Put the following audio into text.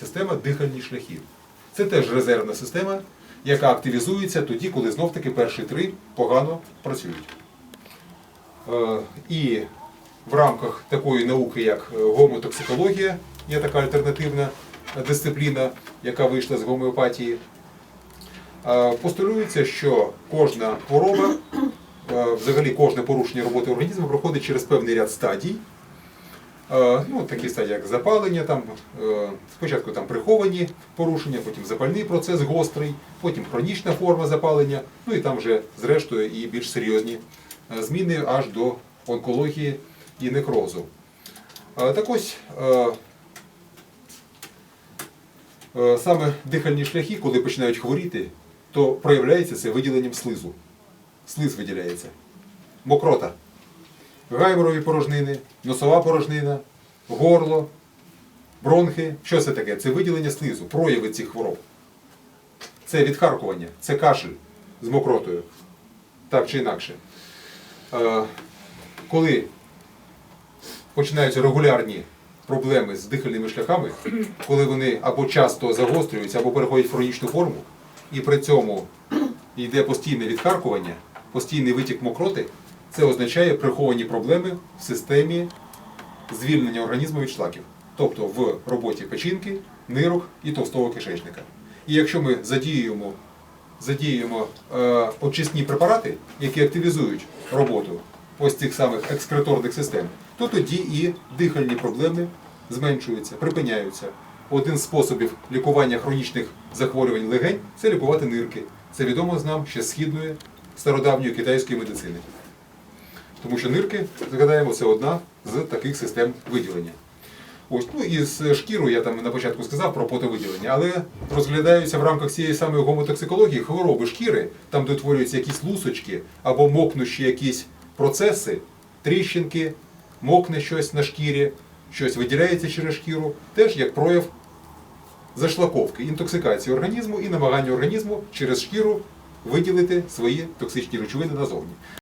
система дихальні шляхи. Це теж резервна система, яка активізується тоді, коли знов-таки перші три погано працюють. Е, І в рамках такої науки, як е, гомотоксикологія, є така альтернативна дисципліна, яка вийшла з гомеопатії. Е, Постулюється, що кожна хвороба, взагалі кожне порушення роботи організму проходить через певний ряд стадій. Е, Ну, такі стадії, як запалення, там, е, спочатку там приховані порушення, потім запальний процес гострий, потім хронічна форма запалення, ну і там вже зрештою і більш серйозні е, зміни аж до онкології і некрозу. Так ось саме дихальні шляхи, коли починають хворіти, то проявляється це виділенням слизу. Слиз виділяється. Мокрота. Гайморові порожнини, носова порожнина, горло, бронхи. Що це таке? Це виділення слизу, прояви цих хвороб. Це відхаркування, це кашель з мокротою. Так чи інакше. Е, Коли починаються регулярні проблеми з дихальними шляхами, коли вони або часто загострюються, або переходять в хронічну форму, і при цьому йде постійне відхаркування, постійний витік мокроти, це означає приховані проблеми в системі звільнення організму від шлаків, тобто в роботі печінки, нирок і товстого кишечника. І якщо ми задіюємо, задіюємо е, очисні препарати, які активізують роботу ось цих самих екскреторних систем, то тоді і дихальні проблеми зменшуються, припиняються. Один з способів лікування хронічних захворювань легень це лікувати нирки. Це відомо з нам ще східної стародавньої китайської медицини. Тому що нирки, згадаємо, це одна з таких систем виділення. Ось, ну і з шкірою я там на початку сказав про потовиділення, але розглядаються в рамках цієї самої гомотоксикології хвороби шкіри, там де утворюються якісь лусочки або мокнущі якісь процеси, тріщинки, мокне щось на шкірі, щось виділяється через шкіру, теж як прояв зашлаковки, інтоксикації організму і намагання організму через шкіру виділити свої токсичні речовини назовні.